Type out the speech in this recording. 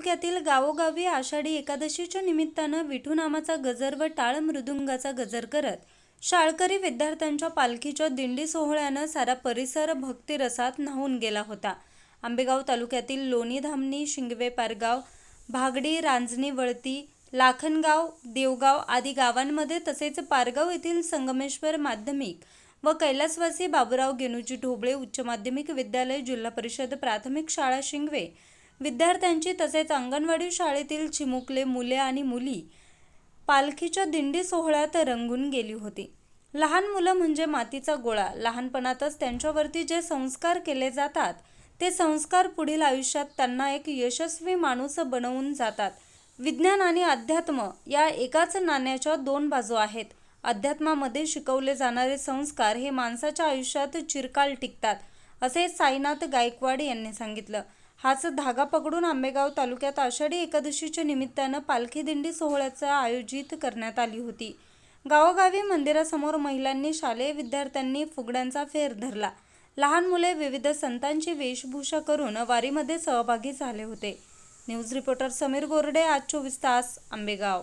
तालुक्यातील गावोगावी आषाढी एकादशीच्या निमित्तानं विठूनामाचा गजर व टाळ मृदुंगाचा गजर करत शाळकरी विद्यार्थ्यांच्या पालखीच्या दिंडी सोहळ्यानं सारा परिसर भक्तिरसात न्हावून गेला होता. आंबेगाव तालुक्यातील लोणी धामणी शिंगवे पारगाव भागडी रांजणी वळती लाखनगाव देवगाव आदी गावांमध्ये तसेच पारगाव येथील संगमेश्वर माध्यमिक व कैलासवासी बाबुराव गेनुजी ढोबळे उच्च माध्यमिक विद्यालय जिल्हा परिषद प्राथमिक शाळा शिंगवे विद्यार्थ्यांची तसेच अंगणवाडी शाळेतील चिमुकले मुले आणि मुली पालखीच्या दिंडी सोहळ्यात रंगून गेली होती. लहान मुलं म्हणजे मातीचा गोळा. लहानपणातच त्यांच्यावरती जे संस्कार केले जातात ते संस्कार पुढील आयुष्यात त्यांना एक यशस्वी माणूस बनवून जातात. विज्ञान आणि अध्यात्म या एकाच नाण्याच्या दोन बाजू आहेत. अध्यात्मामध्ये शिकवले जाणारे संस्कार हे माणसाच्या आयुष्यात चिरकाल टिकतात असे साईनाथ गायकवाड यांनी सांगितलं. हाच धागा पकडून आंबेगाव तालुक्यात आषाढी एकादशीच्या निमित्तानं पालखी दिंडी सोहळ्याचं आयोजित करण्यात आली होती. गावोगावी मंदिरासमोर महिलांनी शालेय विद्यार्थ्यांनी फुगड्यांचा फेर धरला. लहान मुले विविध संतांची वेशभूषा करून वारीमध्ये सहभागी झाले होते. न्यूज रिपोर्टर समीर गोरडे आज चोवीस तास आंबेगाव.